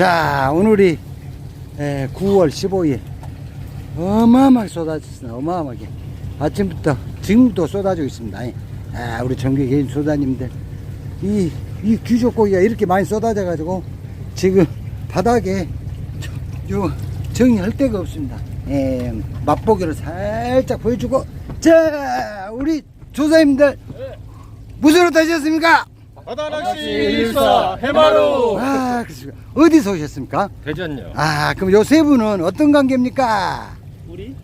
자, 오늘이 에, 9월 15일. 어마어마하게 쏟아졌습니다. 어마어마하게. 아침부터 지금도 쏟아지고 있습니다. 아, 우리 정규 개인 소자님들. 이, 이 귀족고기가 이렇게 많이 쏟아져가지고 지금 바닥에 저- 요 정리할 데가 없습니다. 예, 맛보기를 살짝 보여주고. 자, 우리 조사님들. 무슨 옷 하셨습니까? 바다낚시 일사 해마루 아, 그렇습니까. 어디서 오셨습니까? 대전요 아, 그럼 요 세 분은 어떤 관계입니까? 우리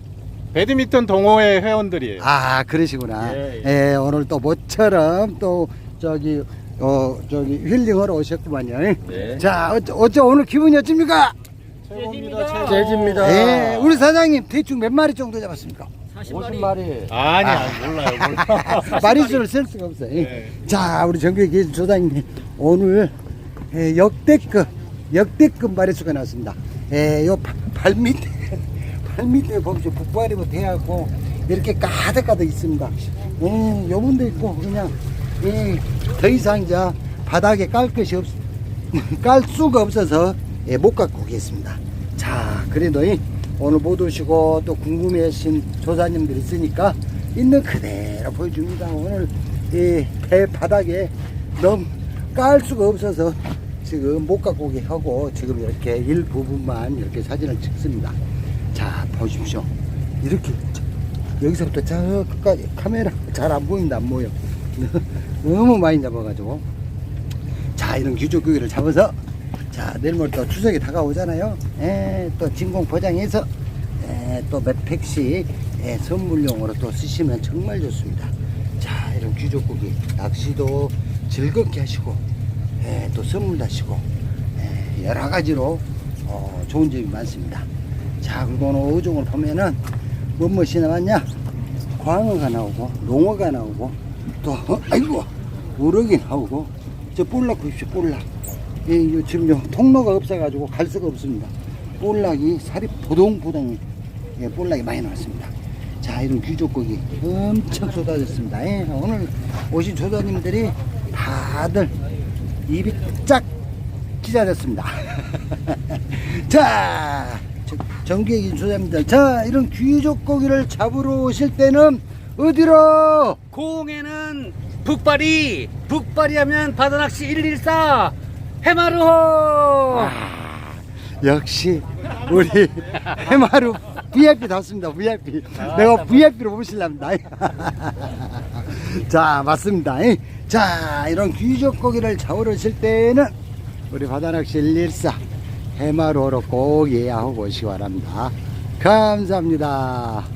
배드민턴 동호회 회원들이에요 아, 그러시구나. 예, 예, 오늘 또 모처럼 또 저기 어 저기 힐링하러 오셨구만요. 네. 자, 어쩌, 어쩌 오늘 기분이 어떻습니까? 최고입니다 최고 재즈입니다 예, 우리 사장님 대충 몇 마리 정도 잡았습니까? 50마리 아니 아. 아. 몰라요 몰라요 마리수를 셀 수가 없어요. 네. 자, 우리 정규 기술 조장님 오늘 예, 역대급 역대급 마리수가 나왔습니다. 예, 요발 밑에 발 밑에 보십시오. 북발이부터 해갖고 이렇게 가득 가득 있습니다. 예, 요분도 있고 그냥 예, 더 이상 이제 바닥에 깔 것이 없, 깔 수가 없어서 예, 못 갖고 오겠습니다. 자, 그래도 이 오늘 못 오시고 또 궁금해하신 조사님들 있으니까 있는 그대로 보여줍니다. 오늘 이 배 바닥에 너무 깔 수가 없어서 지금 못 갖고 오게 하고 지금 이렇게 일부분만 이렇게 사진을 찍습니다. 자, 보십시오. 이렇게 저- 여기서부터 저 끝까지 카메라 잘 안 보인다, 안 보여. 너무 많이 잡아가지고. 자, 이런 귀족고기를 잡아서 자, 내일 모레 또 추석이 다가오잖아요. 예, 또 진공 포장해서 예, 또몇 팩씩 예, 선물용으로 또 쓰시면 정말 좋습니다. 자, 이런 귀족고기 낚시도 즐겁게 하시고 예, 또 선물도 하시고 예, 여러 가지로 어, 좋은 점이 많습니다. 자, 그리고 오늘 어종을 보면은 뭐뭐이 나왔냐? 광어가 나오고 농어가 나오고 또 어, 아이고 우럭이 나오고 저 볼락 보십시오 볼락 예, 이 지금 요 통로가 없어가지고 갈 수가 없습니다. 볼락이 살이 보동보동 예, 볼락이 많이 나왔습니다. 자 이런 귀족고기 엄청 쏟아졌습니다. 예, 오늘 오신 조사님들이 다들 입이 쫙 찢어졌습니다. 자 저- 정규익인 조사님들. 자 이런 귀족고기를 잡으러 오실 때는 어디로? 고흥에는 북발이 북발이 하면 바다낚시 114 해마루호! 아, 역시 우리 해마루 VIP 답습니다 VIP 내가 VIP로 모실랍니다. 자 맞습니다. 자 이런 귀족 고기를 잡으러 오실 때는 우리 바다낚시 114 해마루로 꼭 예약하고 오시기 바랍니다. 감사합니다